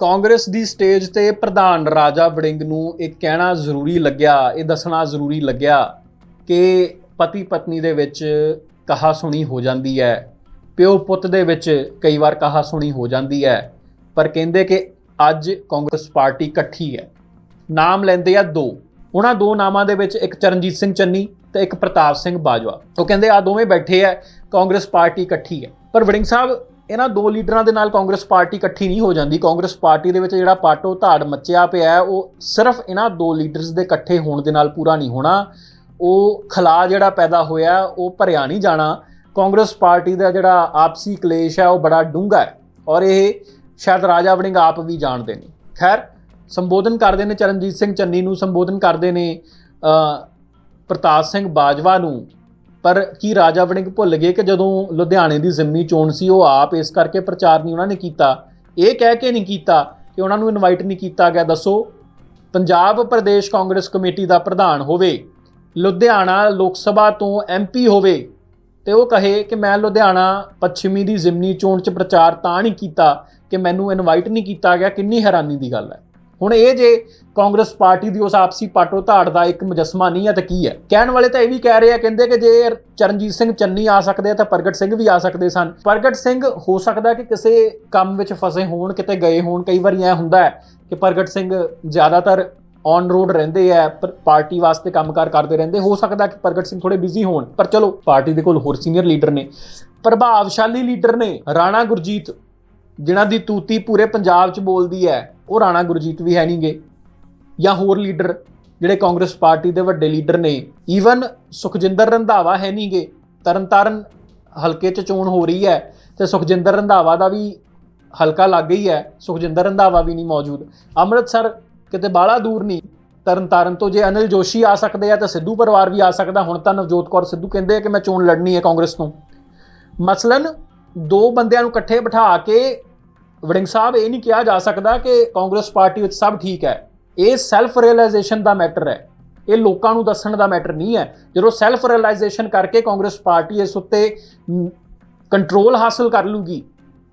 ਕਾਂਗਰਸ ਦੀ stage ਤੇ ਪ੍ਰਧਾਨ ਰਾਜਾ ਵੜਿੰਗ ਨੂੰ ਇਹ ਕਹਿਣਾ ਜ਼ਰੂਰੀ ਲੱਗਿਆ, ਇਹ ਦੱਸਣਾ ਜ਼ਰੂਰੀ ਲੱਗਿਆ ਕਿ ਪਤੀ ਪਤਨੀ ਦੇ ਵਿੱਚ ਕਹਾ ਸੁਣੀ ਹੋ ਜਾਂਦੀ ਹੈ, ਪਿਓ ਪੁੱਤ ਦੇ ਵਿੱਚ ਕਈ ਵਾਰ ਕਹਾ ਸੁਣੀ ਹੋ ਜਾਂਦੀ ਹੈ, ਪਰ ਕਹਿੰਦੇ ਕਿ ਅੱਜ ਕਾਂਗਰਸ ਪਾਰਟੀ ਇਕੱਠੀ ਹੈ। ਨਾਮ ਲੈਂਦੇ ਆ ਦੋ, ਉਹਨਾਂ ਦੋ ਨਾਮਾਂ ਦੇ ਵਿੱਚ ਇੱਕ ਚਰਨਜੀਤ ਸਿੰਘ ਚੰਨੀ ਤੇ ਇੱਕ ਪ੍ਰਤਾਪ ਸਿੰਘ ਬਾਜਵਾ। ਉਹ ਕਹਿੰਦੇ ਆ ਦੋਵੇਂ ਬੈਠੇ ਆ, ਕਾਂਗਰਸ ਪਾਰਟੀ ਇਕੱਠੀ ਹੈ। ਪਰ ਵੜਿੰਗ ਸਾਹਿਬ ਇਹਨਾਂ ਦੋ ਲੀਡਰਾਂ ਦੇ ਨਾਲ ਕਾਂਗਰਸ ਪਾਰਟੀ ਇਕੱਠੀ ਨਹੀਂ ਹੋ ਜਾਂਦੀ। ਕਾਂਗਰਸ ਪਾਰਟੀ ਦੇ ਵਿੱਚ ਜਿਹੜਾ ਪਾਟੋ ਧਾੜ ਮੱਚਿਆ ਪਿਆ ਹੈ, ਉਹ ਸਿਰਫ ਇਹਨਾਂ ਦੋ ਲੀਡਰਸ ਦੇ ਇਕੱਠੇ ਹੋਣ ਦੇ ਨਾਲ ਪੂਰਾ ਨਹੀਂ ਹੋਣਾ। ਉਹ ਖਲਾ ਜਿਹੜਾ ਪੈਦਾ ਹੋਇਆ, ਉਹ ਭਰਿਆ ਨਹੀਂ ਜਾਣਾ। ਕਾਂਗਰਸ ਪਾਰਟੀ ਦਾ ਜਿਹੜਾ ਆਪਸੀ ਕਲੇਸ਼ ਹੈ, ਉਹ ਬੜਾ ਡੂੰਘਾ ਹੈ ਔਰ ਇਹ ਸ਼ਾਇਦ ਰਾਜਾ ਵੜਿੰਗ ਆਪ ਵੀ ਜਾਣਦੇ ਨੇ। ਖੈਰ, ਸੰਬੋਧਨ ਕਰਦੇ ਨੇ ਚਰਨਜੀਤ ਸਿੰਘ ਚੰਨੀ ਨੂੰ, ਸੰਬੋਧਨ ਕਰਦੇ ਨੇ ਪ੍ਰਤਾਪ ਸਿੰਘ ਬਾਜਵਾ ਨੂੰ। ਪਰ ਕੀ ਰਾਜਾ ਵੜਿੰਗ ਭੁੱਲ ਗਏ ਕਿ ਜਦੋਂ ਲੁਧਿਆਣੇ ਦੀ ਜ਼ਿਮਨੀ ਚੋਣ ਸੀ, ਉਹ ਆਪ ਇਸ ਕਰਕੇ ਪ੍ਰਚਾਰ ਨਹੀਂ ਉਹਨਾਂ ਨੇ ਕੀਤਾ? ਇਹ ਕਹਿ ਕੇ ਨਹੀਂ ਕੀਤਾ ਕਿ ਉਹਨਾਂ ਨੂੰ ਇਨਵਾਈਟ ਨਹੀਂ ਕੀਤਾ ਗਿਆ? ਦੱਸੋ, ਪੰਜਾਬ ਪ੍ਰਦੇਸ਼ ਕਾਂਗਰਸ ਕਮੇਟੀ ਦਾ ਪ੍ਰਧਾਨ ਹੋਵੇ, ਲੁਧਿਆਣਾ ਲੋਕ ਸਭਾ ਤੋਂ ਐਮਪੀ ਹੋਵੇ, ਤੇ ਉਹ ਕਹੇ ਕਿ ਮੈਂ ਲੁਧਿਆਣਾ ਪੱਛਮੀ ਦੀ ਜ਼ਿਮਨੀ ਚੋਣ 'ਚ ਪ੍ਰਚਾਰ ਤਾਂ ਨਹੀਂ ਕੀਤਾ ਕਿ ਮੈਨੂੰ ਇਨਵਾਈਟ ਨਹੀਂ ਕੀਤਾ ਗਿਆ, ਕਿੰਨੀ ਹੈਰਾਨੀ ਦੀ ਗੱਲ ਹੈ। ਹੁਣ ਇਹ ਜੇ ਕਾਂਗਰਸ ਪਾਰਟੀ ਦੀ ਉਸ ਆਪਸੀ ਪਾਟੋ ਧਾੜ ਦਾ ਇੱਕ ਮੁਜਸਮਾ ਨਹੀਂ ਹੈ ਤਾਂ ਕੀ ਹੈ? ਕਹਿਣ ਵਾਲੇ ਤਾਂ ਇਹ ਵੀ ਕਹਿ ਰਹੇ ਆ, ਕਹਿੰਦੇ ਕਿ ਜੇ ਚਰਨਜੀਤ ਸਿੰਘ ਚੰਨੀ ਆ ਸਕਦੇ ਆ ਤਾਂ ਪ੍ਰਗਟ ਸਿੰਘ ਵੀ ਆ ਸਕਦੇ ਸਨ। ਪ੍ਰਗਟ ਸਿੰਘ ਹੋ ਸਕਦਾ ਕਿ ਕਿਸੇ ਕੰਮ ਵਿੱਚ ਫਸੇ ਹੋਣ, ਕਿਤੇ ਗਏ ਹੋਣ, ਕਈ ਵਾਰੀ ਐ ਹੁੰਦਾ ਹੈ ਕਿ ਪ੍ਰਗਟ ਸਿੰਘ ਜ਼ਿਆਦਾਤਰ ਔਨ ਰੋਡ ਰਹਿੰਦੇ ਆ ਪਾਰਟੀ ਵਾਸਤੇ ਕੰਮਕਾਰ ਕਰਦੇ ਰਹਿੰਦੇ। ਹੋ ਸਕਦਾ ਕਿ ਪ੍ਰਗਟ ਸਿੰਘ ਥੋੜੇ ਬਿਜ਼ੀ ਹੋਣ, ਪਰ ਚਲੋ, ਪਾਰਟੀ ਦੇ ਕੋਲ ਹੋਰ ਸੀਨੀਅਰ ਲੀਡਰ ਨੇ। ਪ੍ਰਭਾਵਸ਼ਾਲੀ ਲੀਡਰ ਨੇ ਰਾਣਾ ਗੁਰਜੀਤ, ਜਿਨ੍ਹਾਂ ਦੀ ਤੂਤੀ ਪੂਰੇ ਪੰਜਾਬ 'ਚ ਬੋਲਦੀ ਹੈ। ਉਹ ਰਾਣਾ ਗੁਰਜੀਤ ਵੀ ਹੈ ਨਹੀਂਗੇ। ਜਾਂ ਹੋਰ ਲੀਡਰ ਜਿਹੜੇ ਕਾਂਗਰਸ ਪਾਰਟੀ ਦੇ ਵੱਡੇ ਲੀਡਰ ਨੇ। ਈਵਨ ਸੁਖਜਿੰਦਰ ਰੰਧਾਵਾ ਹੈ ਨਹੀਂਗੇ। ਤਰਨਤਾਰਨ ਹਲਕੇ 'ਚ ਚੋਣ ਹੋ ਰਹੀ ਹੈ ਤੇ ਸੁਖਜਿੰਦਰ ਰੰਧਾਵਾ ਦਾ ਵੀ ਹਲਕਾ ਲੱਗ ਗਈ ਹੈ। ਸੁਖਜਿੰਦਰ ਰੰਧਾਵਾ ਵੀ ਨਹੀਂ ਮੌਜੂਦ। ਅੰਮ੍ਰਿਤਸਰ ਕਿਤੇ ਬਾਹਲਾ ਦੂਰ ਨਹੀਂ। ਤਰਨਤਾਰਨ ਤੋਂ ਜੇ ਅਨਿਲ ਜੋਸ਼ੀ ਆ ਸਕਦੇ ਆ ਤਾਂ ਸਿੱਧੂ ਪਰਿਵਾਰ ਵੀ ਆ ਸਕਦਾ। ਹੁਣ ਤਾਂ ਨਵਜੋਤ ਕੌਰ ਸਿੱਧੂ ਕਹਿੰਦੇ ਆ ਕਿ ਮੈਂ ਚੋਣ ਲੜਨੀ ਹੈ ਕਾਂਗਰਸ ਤੋਂ। ਮਸਲਨ ਦੋ ਬੰਦਿਆਂ ਨੂੰ ਇਕੱਠੇ ਬਿਠਾ ਕੇ ਵੜਿੰਗ ਸਾਹਿਬ, ਇਹ ਨਹੀਂ ਕਿਹਾ ਜਾ ਸਕਦਾ ਕਿ ਕਾਂਗਰਸ ਪਾਰਟੀ ਵਿੱਚ ਸਭ ਠੀਕ ਹੈ। ਇਹ ਸੈਲਫ ਰਿਅਲਾਈਜੇਸ਼ਨ ਦਾ ਮੈਟਰ ਹੈ। ਇਹ ਲੋਕਾਂ ਨੂੰ ਦੱਸਣ ਦਾ ਮੈਟਰ ਨਹੀਂ ਹੈ। ਜਦੋਂ ਸੈਲਫ ਰਿਅਲਾਈਜੇਸ਼ਨ ਕਰਕੇ ਕਾਂਗਰਸ ਪਾਰਟੀ ਇਸ ਉੱਤੇ ਕੰਟਰੋਲ ਹਾਸਲ ਕਰ ਲੂਗੀ,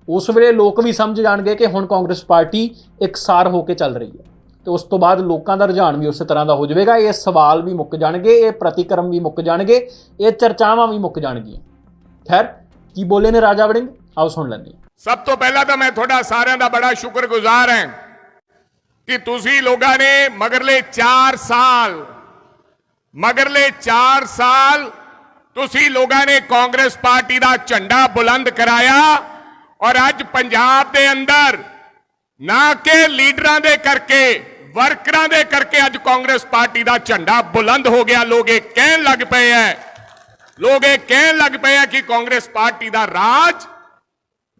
ਉਸ ਵੇਲੇ ਲੋਕ ਵੀ ਸਮਝ ਜਾਣਗੇ ਕਿ ਹੁਣ ਕਾਂਗਰਸ ਪਾਰਟੀ ਇਕਸਾਰ ਹੋ ਕੇ ਚੱਲ ਰਹੀ ਹੈ। ਤੇ ਉਸ ਤੋਂ ਬਾਅਦ ਲੋਕਾਂ ਦਾ ਰੁਝਾਨ ਵੀ ਉਸੇ ਤਰ੍ਹਾਂ ਦਾ ਹੋ ਜਾਵੇਗਾ। ਇਹ ਸਵਾਲ ਵੀ ਮੁੱਕ ਜਾਣਗੇ, ਇਹ ਪ੍ਰਤੀਕਰਮ ਵੀ ਮੁੱਕ ਜਾਣਗੇ, ਇਹ ਚਰਚਾਵਾਂ ਵੀ ਮੁੱਕ ਜਾਣਗੀਆਂ। ਖੈਰ, ਕੀ ਬੋਲੇ ਨੇ ਰਾਜਾ ਵੜਿੰਗ? ਆਓ ਸੁਣ ਲੈਂਦੇ ਹਾਂ। ਸਭ ਤੋਂ ਪਹਿਲਾਂ ਤਾਂ ਮੈਂ ਤੁਹਾਡਾ ਸਾਰਿਆਂ ਦਾ ਬੜਾ ਸ਼ੁਕਰਗੁਜ਼ਾਰ ਹਾਂ ਕਿ ਤੁਸੀਂ ਲੋਕਾਂ ਨੇ ਮਗਰਲੇ 4 ਸਾਲ, ਮਗਰਲੇ 4 ਸਾਲ ਤੁਸੀਂ ਲੋਕਾਂ ਨੇ ਕਾਂਗਰਸ ਪਾਰਟੀ ਦਾ ਝੰਡਾ ਬੁਲੰਦ ਕਰਾਇਆ ਔਰ ਅੱਜ ਪੰਜਾਬ ਦੇ ਅੰਦਰ ਨਾ ਕਿ ਲੀਡਰਾਂ ਦੇ ਕਰਕੇ, ਵਰਕਰਾਂ ਦੇ ਕਰਕੇ ਅੱਜ ਕਾਂਗਰਸ ਪਾਰਟੀ ਦਾ ਝੰਡਾ ਬੁਲੰਦ ਹੋ ਗਿਆ। ਲੋਕ ਇਹ ਕਹਿਣ ਲੱਗ ਪਏ ਐ ਲੋਕ ਇਹ ਕਹਿਣ ਲੱਗ ਪਏ ਐ ਕਿ ਕਾਂਗਰਸ ਪਾਰਟੀ ਦਾ ਰਾਜ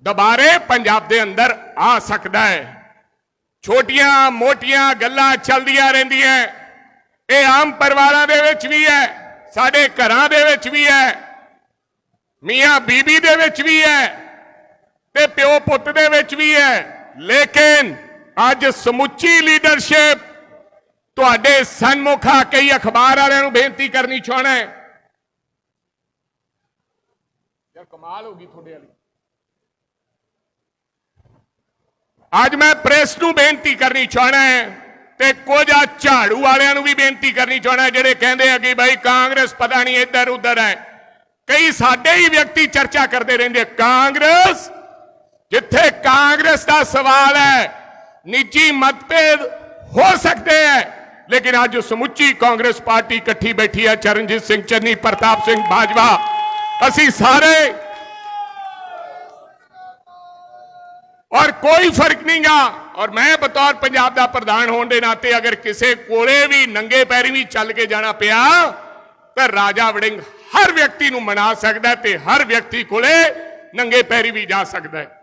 ਦੁਬਾਰੇ ਪੰਜਾਬ ਦੇ ਅੰਦਰ ਆ ਸਕਦਾ ਹੈ। ਛੋਟੀਆਂ, ਮੋਟੀਆਂ ਗੱਲਾਂ ਚੱਲਦੀਆਂ ਰਹਿੰਦੀਆਂ ਇਹ ਆਮ ਪਰਿਵਾਰਾਂ ਦੇ ਵਿੱਚ ਵੀ ਹੈ, ਸਾਡੇ ਘਰਾਂ ਦੇ ਵਿੱਚ ਵੀ ਹੈ, ਮੀਆਂ ਬੀਬੀ ਦੇ ਵਿੱਚ ਵੀ ਹੈ ਤੇ ਪਿਓ ਪੁੱਤ ਦੇ ਵਿੱਚ ਵੀ ਹੈ। ਲੇਕਿਨ ਅੱਜ ਸਮੁੱਚੀ ਲੀਡਰਸ਼ਿਪ ਤੁਹਾਡੇ ਸਨਮੁਖ ਆ ਕਈ ਅਖਬਾਰ ਵਾਲਿਆਂ ਨੂੰ ਬੇਨਤੀ ਕਰਨੀ ਚਾਹਣਾ ਹੈ। ਯਾਰ ਕਮਾਲ ਹੋ ਗਈ ਤੁਹਾਡੇ ਵਾਲੀ। ਅੱਜ ਮੈਂ ਪ੍ਰੈਸ ਨੂੰ ਬੇਨਤੀ ਕਰਨੀ ਚਾਹਣਾ ਹੈ ਤੇ ਕੁਝ ਆ ਝਾੜੂ ਵਾਲਿਆਂ ਨੂੰ ਵੀ ਬੇਨਤੀ ਕਰਨੀ ਚਾਹਣਾ ਜਿਹੜੇ ਕਹਿੰਦੇ ਆ ਕਿ ਭਾਈ ਕਾਂਗਰਸ ਪਤਾ ਨਹੀਂ ਇੱਧਰ ਉੱਧਰ ਹੈ। ਕਈ ਸਾਡੇ ਹੀ ਵਿਅਕਤੀ ਚਰਚਾ ਕਰਦੇ ਰਹਿੰਦੇ ਕਾਂਗਰਸ ਜਿੱਥੇ ਕਾਂਗਰਸ ਦਾ ਸਵਾਲ ਹੈ, ਨਿੱਜੀ ਮਤਭੇਦ ਹੋ ਸਕਦੇ ਹੈ, ਲੇਕਿਨ ਅੱਜ ਸਮੁੱਚੀ ਕਾਂਗਰਸ ਪਾਰਟੀ ਇਕੱਠੀ ਬੈਠੀ ਹੈ, ਚਰਨਜੀਤ ਸਿੰਘ, ਚੰਨੀ ਪ੍ਰਤਾਪ ਸਿੰਘ ਬਾਜਵਾ। ਅਸੀਂ ਸਾਰੇ ਔਰ ਕੋਈ ਫ਼ਰਕ ਨਹੀਂਗਾ ਔਰ ਮੈਂ ਬਤੌਰ ਪੰਜਾਬ ਦਾ ਪ੍ਰਧਾਨ ਹੋਣ ਦੇ ਨਾਤੇ ਅਗਰ ਕਿਸੇ ਕੋਲੇ ਵੀ ਨੰਗੇ ਪੈਰੀ ਵੀ ਚੱਲ ਕੇ ਜਾਣਾ ਪਿਆ, ਤਾਂ ਰਾਜਾ ਵੜਿੰਗ ਹਰ ਵਿਅਕਤੀ ਨੂੰ ਮਨਾ ਸਕਦਾ ਤੇ ਹਰ ਵਿਅਕਤੀ ਕੋਲੇ ਨੰਗੇ ਪੈਰੀ ਵੀ ਜਾ ਸਕਦਾ ਹੈ।